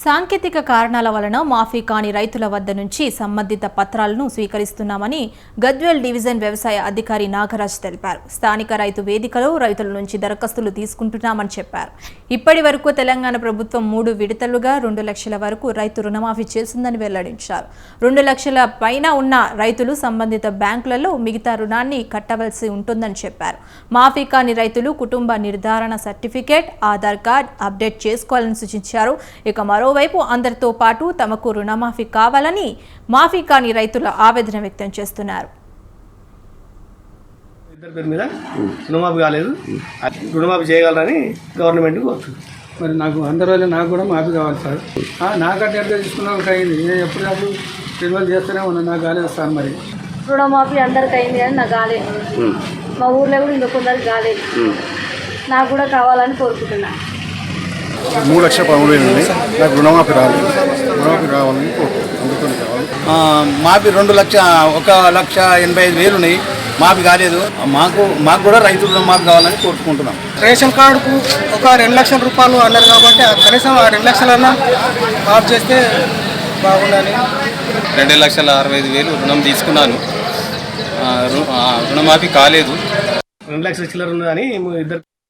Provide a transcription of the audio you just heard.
సాంకేతిక కారణాల వలన మాఫీ కాని రైతుల వద్ద నుంచి సంబంధిత పత్రాలను స్వీకరిస్తున్నామని గద్వేల్ డివిజన్ వ్యవసాయ అధికారి నాగరాజ్ తెలిపారు. స్థానిక రైతు వేదికలో రైతుల నుంచి దరఖాస్తులు తీసుకుంటున్నామని చెప్పారు. ఇప్పటి వరకు తెలంగాణ ప్రభుత్వం మూడు విడతలుగా రెండు లక్షల వరకు రైతు రుణమాఫీ చేసిందని వెల్లడించారు. రెండు లక్షల పైన ఉన్న రైతులు సంబంధిత బ్యాంకులలో మిగతా రుణాన్ని కట్టవలసి ఉంటుందని చెప్పారు. మాఫీ కాని రైతులు కుటుంబ నిర్ధారణ సర్టిఫికేట్ ఆధార్ కార్డ్ అప్డేట్ చేసుకోవాలని సూచించారు. ఇక మరో మరోవైపు అందరితో పాటు తమకు రుణమాఫీ కావాలని మాఫీ కాని రైతుల ఆవేదన వ్యక్తం చేస్తున్నారు. ఇద్దరి పేరు మీద రుణమాఫీ కాలేదు. రుణమాఫీ చేయగలరని గవర్నమెంట్ కోరుతుంది మరి నాకు అందరి వల్ల నాకు కూడా మాఫీ కావాలి సార్. ఆ, నాకంటే ఎంత తీసుకున్నా అయింది నేను ఎప్పటికప్పుడు రెన్యువల్ చేస్తూనే ఉన్నాను నాకు కాలేదు సార్ మరి. రుణమాఫీ అందరికి అయింది కానీ నాకు కాలేదు. మా ఊర్లో కూడా ఇంకా కొందరికి కాలేదు. నాకు కూడా కావాలని కోరుకుంటున్నా. మూడు లక్షల పదమూడు వేలు ఉంది. నాకు రుణమాఫీ రాలేదు రుణమాఫీ రావాలని. అందుకని కావాలి ఆ, మాఫీ రెండు లక్ష ఒక లక్ష ఎనభై ఐదు వేలు ఉన్నాయి. మాఫీ కాలేదు. మాకు మాకు కూడా రైతు రుణమాఫీ కావాలని కోరుకుంటున్నాం. రేషన్ కార్డుకు ఒక రెండు లక్షల రూపాయలు అన్నారు కాబట్టి కనీసం ఆ రెండు లక్షలన్నా ఆఫ్ చేస్తే బాగుండాలి రెండు లక్షల అరవై ఐదు వేలు రుణం తీసుకున్నాను. రుణమాఫీ కాలేదు. రెండు లక్షల చిల్లర ఉన్నదని ఇద్దరు